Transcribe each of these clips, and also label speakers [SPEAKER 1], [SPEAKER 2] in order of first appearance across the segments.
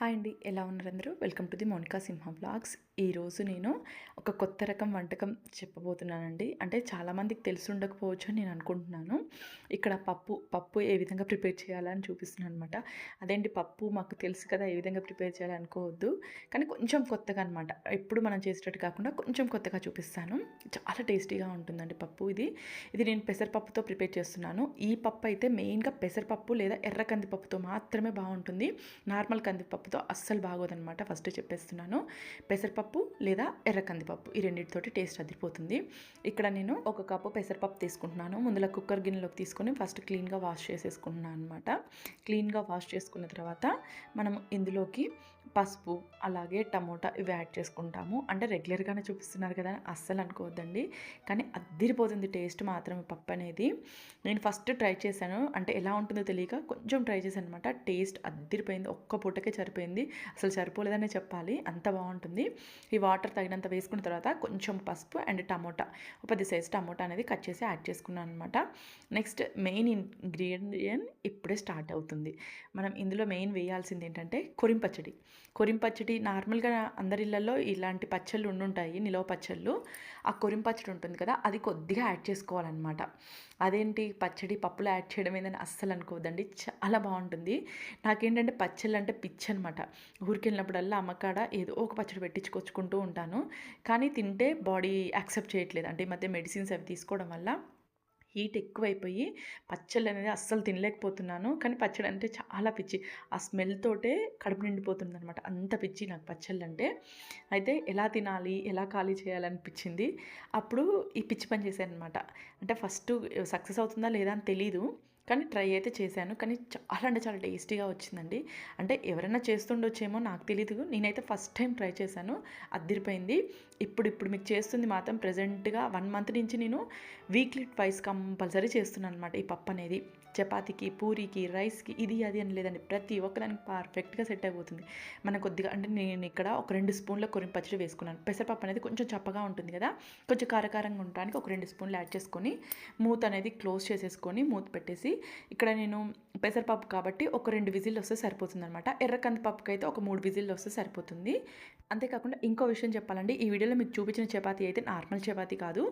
[SPEAKER 1] Hi అండి ఎలా ఉన్నారు అందరూ? Welcome to the Monika Simha blogs ఈరోజు నేను ఒక కొత్త రకం వంటకం చెప్పబోతున్నానండి. అంటే చాలామందికి తెలిసి ఉండకపోవచ్చు అని నేను అనుకుంటున్నాను. ఇక్కడ పప్పు పప్పు ఏ విధంగా ప్రిపేర్ చేయాలని చూపిస్తున్నాను అనమాట అదేంటి పప్పు మాకు తెలుసు కదా ఏ విధంగా ప్రిపేర్ చేయాలి అనుకోవద్దు. కానీ కొంచెం కొత్తగా అనమాట ఎప్పుడు మనం చేసేటట్టు కాకుండా కొంచెం కొత్తగా చూపిస్తాను. చాలా టేస్టీగా ఉంటుందండి పప్పు ఇది. ఇది నేను పెసరపప్పుతో ప్రిపేర్ చేస్తున్నాను. ఈ పప్పు అయితే మెయిన్గా పెసరపప్పు లేదా ఎర్ర కందిపప్పుతో మాత్రమే బాగుంటుంది. నార్మల్ కందిపప్పు కందిపప్పుతో అస్సలు బాగోదన్నమాట. ఫస్ట్ చెప్పేస్తున్నాను. పెసరపప్పు లేదా ఎర్ర కందిపప్పు ఈ రెండింటితోటి టేస్ట్ అదిరిపోతుంది. ఇక్కడ నేను ఒక కప్పు పెసరపప్పు తీసుకుంటున్నాను. ముందులో కుక్కర్ గిన్నెలోకి తీసుకొని ఫస్ట్ క్లీన్గా వాష్ చేసేసుకుంటున్నాను అనమాట క్లీన్గా వాష్ చేసుకున్న తర్వాత మనం ఇందులోకి పసుపు అలాగే టమోటా ఇవి యాడ్ చేసుకుంటాము. అంటే రెగ్యులర్గానే చూపిస్తున్నారు కదా అని అస్సలు అనుకోవద్దండి. కానీ అద్దిరిపోతుంది టేస్ట్ మాత్రం పప్పు అనేది. నేను ఫస్ట్ ట్రై చేశాను. అంటే ఎలా ఉంటుందో తెలియక కొంచెం ట్రై చేశాను అనమాట టేస్ట్ అద్దిరిపోయింది ఒక్క పూటకే సరిపోయింది. అసలు సరిపోలేదనే చెప్పాలి. అంత బాగుంటుంది. ఈ వాటర్ తగినంత వేసుకున్న తర్వాత కొంచెం పసుపు అండ్ టమోటా. ఒక పది సైజ్ టమోటా అనేది కట్ చేసి యాడ్ చేసుకున్నాను అనమాట నెక్స్ట్ మెయిన్ ఇంగ్రీడియంట్ ఇప్పుడే స్టార్ట్ అవుతుంది. మనం ఇందులో మెయిన్ వేయాల్సింది ఏంటంటే కొరింపచ్చడి కొరింపచ్చడి నార్మల్గా అందరి ఇలాంటి పచ్చళ్ళు ఉండుంటాయి నిలవ పచ్చళ్ళు. ఆ కొరింపచ్చడి ఉంటుంది కదా అది కొద్దిగా యాడ్ చేసుకోవాలన్నమాట. అదేంటి? పచ్చడి పప్పులో యాడ్ చేయడం ఏందని అస్సలు అనుకోవద్దండి. చాలా బాగుంటుంది. నాకేంటంటే పచ్చళ్ళు అంటే పిచ్చి అనమాట. ఊరికి వెళ్ళినప్పుడల్లా అమ్మకాడ ఏదో ఒక పచ్చడి పెట్టించుకొచ్చుకుంటూ ఉంటాను. కానీ తింటే బాడీ యాక్సెప్ట్ చేయట్లేదు. అంటే ఈ మధ్య మెడిసిన్స్ అవి తీసుకోవడం వల్ల హీట్ ఎక్కువైపోయి పచ్చళ్ళు అనేది అస్సలు తినలేకపోతున్నాను. కానీ పచ్చడి అంటే చాలా పిచ్చి. ఆ స్మెల్ తోటే కడుపు నిండిపోతుంది అనమాట అంత పిచ్చి నాకు పచ్చళ్ళు అంటే. అయితే ఎలా తినాలి ఎలా ఖాళీ చేయాలనిపించింది అప్పుడు ఈ పిచ్చి పని చేశాను అనమాట అంటే ఫస్ట్ సక్సెస్ అవుతుందా లేదా అని తెలీదు. కానీ ట్రై అయితే చేశాను. కానీ చాలా అంటే చాలా టేస్టీగా వచ్చిందండి. అంటే ఎవరైనా చేస్తుండొచ్చేమో నాకు తెలియదు నేనైతే ఫస్ట్ టైం ట్రై చేశాను. అద్దరిపోయింది. ఇప్పుడు ఇప్పుడు మీకు చేస్తుంది మాత్రం ప్రజెంట్గా వన్ మంత్ నుంచి నేను వీక్లీ ట్వైస్ కంపల్సరీ చేస్తున్నాను అనమాట ఈ పప్పు అనేది. చపాతీకి పూరీకి రైస్కి ఇది అది అని లేదండి. ప్రతి ఒక్కదానికి పర్ఫెక్ట్గా సెట్ అయిపోతుంది. మన కొద్దిగా అంటే నేను ఇక్కడ ఒక రెండు స్పూన్ల కొరిం పచ్చడి వేసుకున్నాను. పెసరపప్పు అనేది కొంచెం చప్పగా ఉంటుంది కదా కొంచెం కారకారంగా ఉండడానికి ఒక రెండు స్పూన్లు యాడ్ చేసుకొని మూత అనేది క్లోజ్ చేసేసుకొని మూత పెట్టేసి ఇక్కడ నేను పెసరపప్పు కాబట్టి ఒక రెండు విజిల్ వస్తే సరిపోతుంది అనమాట ఎర్ర కందిపప్పుకి అయితే ఒక మూడు విజిల్ వస్తే సరిపోతుంది. అంతేకాకుండా ఇంకో విషయం చెప్పాలండి. ఈ వీడియోలో మీకు చూపించిన చపాతీ అయితే నార్మల్ చపాతీ కాదు.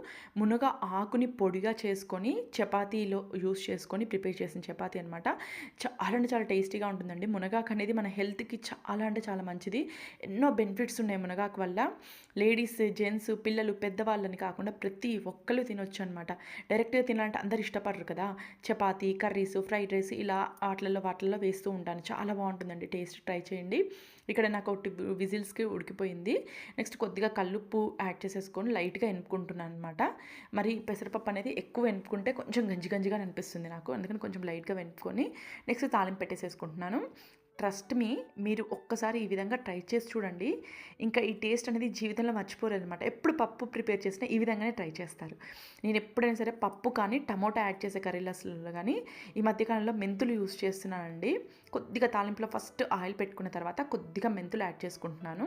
[SPEAKER 1] మునగ ఆకుని పొడిగా చేసుకొని చపాతీలో యూస్ చేసుకొని ప్రిపేర్ చేసిన చపాతీ అనమాట చాలా అంటే చాలా టేస్టీగా ఉంటుందండి. మునగాకు అనేది మన హెల్త్కి చాలా అంటే చాలా మంచిది. ఎన్నో బెనిఫిట్స్ ఉన్నాయి మునగాకు వల్ల. లేడీస్ జెంట్స్ పిల్లలు పెద్దవాళ్ళని కాకుండా ప్రతి ఒక్కరు తినొచ్చు అనమాట డైరెక్ట్గా తినాలంటే అందరు ఇష్టపడరు కదా. చపాతీ కర్రీస్ ఫ్రైడ్ రైస్ ఇలా వాటిలలో వాటిల్లో వేస్తూ ఉంటాను. చాలా బాగుంటుందండి. టేస్ట్ ట్రై చేయండి. ఇక్కడ నాకు ఒకటి విజిల్స్కి ఉడికిపోయింది. నెక్స్ట్ కొద్దిగా కల్లుప్పు యాడ్ చేసేసుకొని లైట్గా ఎనుపుకుంటున్నాను అనమాట మరి పెసరపప్పు అనేది ఎక్కువ వెనుపుకుంటే కొంచెం గంజి గంజిగా అనిపిస్తుంది నాకు. అందుకని కొంచెం లైట్గా వెనుపుకొని నెక్స్ట్ తాలింపు పెట్టేసేసుకుంటున్నాను. ట్రస్ట్ మీ మీరు ఒక్కసారి ఈ విధంగా ట్రై చేసి చూడండి. ఇంకా ఈ టేస్ట్ అనేది జీవితంలో మర్చిపోలేదు అనమాట ఎప్పుడు పప్పు ప్రిపేర్ చేసినా ఈ విధంగానే ట్రై చేస్తారు. నేను ఎప్పుడైనా సరే పప్పు కానీ టమోటా యాడ్ చేసే కర్రీలస్లో కానీ ఈ మధ్యకాలంలో మెంతులు యూస్ చేస్తున్నానండి. కొద్దిగా తాలింపులో ఫస్ట్ ఆయిల్ పెట్టుకున్న తర్వాత కొద్దిగా మెంతులు యాడ్ చేసుకుంటున్నాను.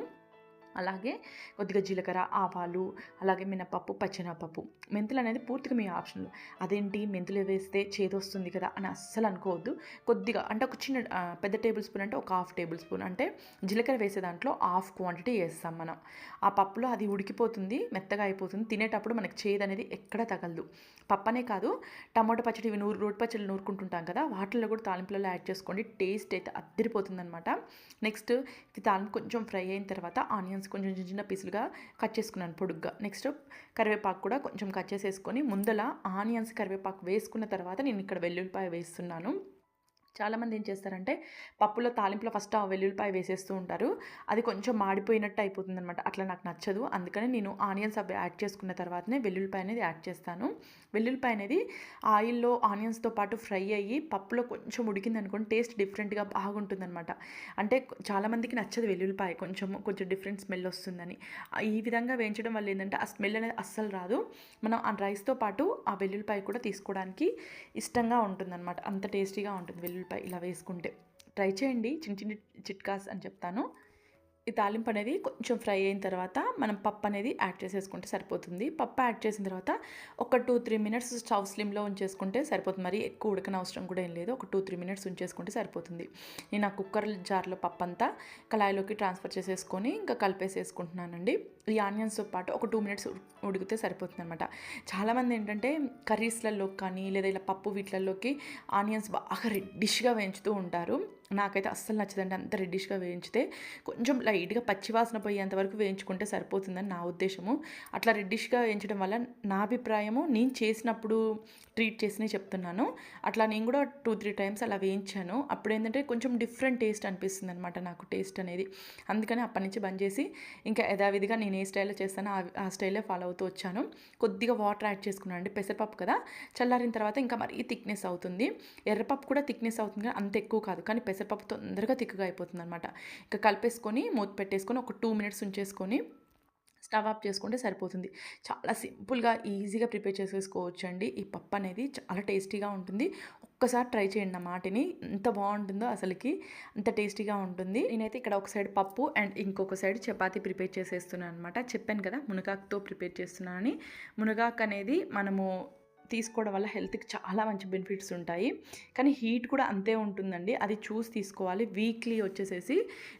[SPEAKER 1] అలాగే కొద్దిగా జీలకర్ర ఆవాలు అలాగే మినపప్పు పచ్చెనపప్పు మెంతులు అనేది పూర్తిగా మీ ఆప్షన్లో. అదేంటి? మెంతులు వేస్తే చేదొస్తుంది కదా అని అస్సలు అనుకోవద్దు. కొద్దిగా అంటే ఒక చిన్న పెద్ద టేబుల్ స్పూన్ అంటే ఒక హాఫ్ టేబుల్ స్పూన్. అంటే జీలకర్ర వేసే దాంట్లో హాఫ్ క్వాంటిటీ వేస్తాం మనం. ఆ పప్పులో అది ఉడికిపోతుంది మెత్తగా అయిపోతుంది. తినేటప్పుడు మనకి చేదు అనేది ఎక్కడ తగలదు. పప్పనే కాదు టమాటో పచ్చడి ఇవి నూరు రోడ్డు పచ్చళ్ళు నూరుకుంటుంటాం కదా వాటిల్లో కూడా తాలింపులలో యాడ్ చేసుకోండి. టేస్ట్ అయితే అద్దరిపోతుంది అనమాట నెక్స్ట్ ఇది తాలింపు కొంచెం ఫ్రై అయిన తర్వాత ఆనియన్స్ ఆనియన్స్ కొంచెం చిన్న చిన్న పీసులుగా కట్ చేసుకున్నాను పొడుగ్గా. నెక్స్ట్ కరివేపాకు కూడా కొంచెం కట్ చేసేసుకొని ముందల ఆనియన్స్ కరివేపాకు వేసుకున్న తర్వాత నేను ఇక్కడ వెల్లుల్లిపాయ వేస్తున్నాను. చాలామంది ఏం చేస్తారంటే పప్పులో తాలింపులో ఫస్ట్ ఆ వెల్లుల్లిపాయ వేసేస్తూ ఉంటారు. అది కొంచెం మాడిపోయినట్టు అయిపోతుంది అనమాట అట్లా నాకు నచ్చదు. అందుకని నేను ఆనియన్స్ అవి యాడ్ చేసుకున్న తర్వాతనే వెల్లుల్లిపాయ అనేది యాడ్ చేస్తాను. వెల్లుల్లిపాయ అనేది ఆయిల్లో ఆనియన్స్తో పాటు ఫ్రై అయ్యి పప్పులో కొంచెం ఉడికింది అనుకోండి టేస్ట్ డిఫరెంట్గా బాగుంటుంది అనమాట అంటే చాలామందికి నచ్చదు వెల్లుల్లిపాయ. కొంచెం కొంచెం డిఫరెంట్ స్మెల్ వస్తుందని. ఈ విధంగా వేయించడం వల్ల ఏంటంటే ఆ స్మెల్ అనేది అస్సలు రాదు. మనం ఆ రైస్తో పాటు ఆ వెల్లుల్లిపాయ కూడా తీసుకోవడానికి ఇష్టంగా ఉంటుందన్నమాట. అంత టేస్టీగా ఉంటుంది వెల్లుల్లి పై ఇలా వేసుకుంటే. ట్రై చేయండి. చిన్న చిన్న చిట్కాస్ అని చెప్తాను. ఈ తాలింపు అనేది కొంచెం ఫ్రై అయిన తర్వాత మనం పప్పు అనేది యాడ్ చేసేసుకుంటే సరిపోతుంది. పప్పు యాడ్ చేసిన తర్వాత ఒక టూ త్రీ మినిట్స్ స్టవ్ స్లిమ్లో ఉంచేసుకుంటే సరిపోతుంది. మరి ఎక్కువ ఉడకన అవసరం కూడా ఏం లేదు. ఒక టూ త్రీ మినిట్స్ ఉంచేసుకుంటే సరిపోతుంది. నేను ఆ కుక్కర్ జార్లో పప్పు అంతా కళాయిలోకి ట్రాన్స్ఫర్ చేసేసుకొని ఇంకా కలిపేసేసుకుంటున్నానండి. ఈ ఆనియన్స్తో పాటు ఒక టూ మినిట్స్ ఉడికితే సరిపోతుంది అనమాట చాలామంది ఏంటంటే కర్రీస్లలో కానీ లేదా ఇలా పప్పు వీటిలలోకి ఆనియన్స్ బాగా రెడ్డిష్గా వేయించుతూ ఉంటారు. నాకైతే అస్సలు నచ్చదండి అంత రెడ్డిష్గా వేయించితే. కొంచెం లైట్గా పచ్చివాసన పోయేంత వరకు వేయించుకుంటే సరిపోతుందని నా ఉద్దేశము. అట్లా రెడ్డిష్గా వేయించడం వల్ల నా అభిప్రాయము నేను చేసినప్పుడు ట్రీట్ చేసినే చెప్తున్నాను. అట్లా నేను కూడా టూ త్రీ టైమ్స్ అలా వేయించాను. అప్పుడు ఏంటంటే కొంచెం డిఫరెంట్ టేస్ట్ అనిపిస్తుంది అనమాట నాకు టేస్ట్ అనేది. అందుకని అప్పటి నుంచి బంద్ చేసి ఇంకా యథావిధిగా నేను ఏ స్టైల్లో చేస్తానో ఆ స్టైల్లో ఫాలో అవుతూ వచ్చాను. కొద్దిగా వాటర్ యాడ్ చేసుకున్నాను. అండి పెసరపప్పు కదా చల్లారిన తర్వాత ఇంకా మరీ థిక్నెస్ అవుతుంది. ఎర్రపప్పు కూడా థిక్నెస్ అవుతుంది కానీ అంత ఎక్కువ కాదు. కానీ పెసరపప్పు తొందరగా తిక్కుగా అయిపోతుంది అనమాట ఇంకా కలిపేసుకొని మూత పెట్టేసుకొని ఒక టూ మినిట్స్ ఉంచేసుకొని స్టవ్ ఆఫ్ చేసుకుంటే సరిపోతుంది. చాలా సింపుల్గా ఈజీగా ప్రిపేర్ చేసేసుకోవచ్చు అండి ఈ పప్పు అనేది చాలా టేస్టీగా ఉంటుంది. ఒక్కసారి ట్రై చేయండి నా మాటిని. ఎంత బాగుంటుందో అసలుకి అంత టేస్టీగా ఉంటుంది. నేనైతే ఇక్కడ ఒక సైడ్ పప్పు అండ్ ఇంకొక సైడ్ చపాతి ప్రిపేర్ చేసేస్తున్నాను అనమాట చెప్పాను కదా మునగాకుతో ప్రిపేర్ చేస్తున్నానని. మునగాకు అనేది మనము తీసుకోవడం వల్ల హెల్త్కి చాలా మంచి బెనిఫిట్స్ ఉంటాయి. కానీ హీట్ కూడా అంతే ఉంటుందండి. అది చూసి తీసుకోవాలి. వీక్లీ వచ్చేసేసి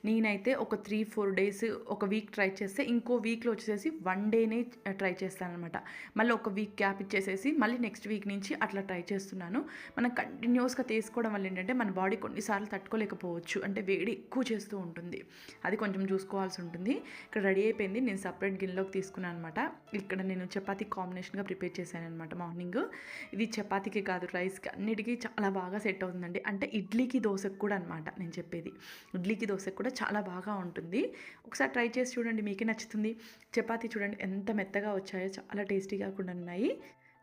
[SPEAKER 1] నేనైతే ఒక త్రీ ఫోర్ డేస్ ఒక వీక్ ట్రై చేస్తే ఇంకో వీక్లో వచ్చేసేసి వన్ డేనే ట్రై చేస్తాను అనమాట మళ్ళీ ఒక వీక్ గ్యాప్ ఇచ్చేసేసి మళ్ళీ నెక్స్ట్ వీక్ నుంచి అట్లా ట్రై చేస్తున్నాను. మనం కంటిన్యూస్గా తీసుకోవడం వల్ల ఏంటంటే మన బాడీ కొన్నిసార్లు తట్టుకోలేకపోవచ్చు. అంటే వేడి ఎక్కువ చేస్తూ ఉంటుంది. అది కొంచెం చూసుకోవాల్సి ఉంటుంది. ఇక్కడ రెడీ అయిపోయింది. నేను సపరేట్ గిన్నెలోకి తీసుకున్నాను అనమాట ఇక్కడ నేను చపాతీ కాంబినేషన్గా ప్రిపేర్ చేశాను అనమాట మార్నింగ్. ఇది చపాతీకి కాదు రైస్కి అన్నిటికీ చాలా బాగా సెట్ అవుతుందండి. అంటే ఇడ్లీకి దోశకు కూడా అనమాట నేను చెప్పేది. ఇడ్లీకి దోశకు కూడా చాలా బాగా ఉంటుంది. ఒకసారి ట్రై చేసి చూడండి మీకే నచ్చుతుంది. చపాతీ చూడండి ఎంత మెత్తగా వచ్చాయో చాలా టేస్టీగా కూడా ఉన్నాయి.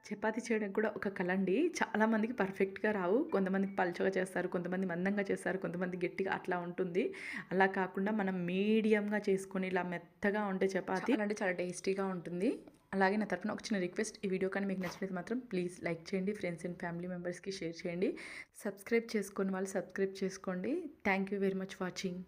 [SPEAKER 1] చపాతీ చేయడానికి కూడా ఒక కళ అండి చాలామందికి పర్ఫెక్ట్గా రావు. కొంతమందికి పలుచగా చేస్తారు. కొంతమంది మందంగా చేస్తారు. కొంతమంది గట్టిగా అట్లా ఉంటుంది. అలా కాకుండా మనం మీడియంగా చేసుకొని ఇలా మెత్తగా ఉంటే చపాతీ అంటే చాలా టేస్టీగా ఉంటుంది. అలాగే నా తరఫున ఒక చిన్న రిక్వెస్ట్. ఈ వీడియో కానీ మీకు నచ్చినది మాత్రం ప్లీజ్ లైక్ చేయండి. ఫ్రెండ్స్ అండ్ ఫ్యామిలీ మెంబర్స్కి షేర్ చేయండి. సబ్స్క్రైబ్ చేసుకుని వాళ్ళు సబ్స్క్రైబ్ చేసుకోండి. Thank you very much watching.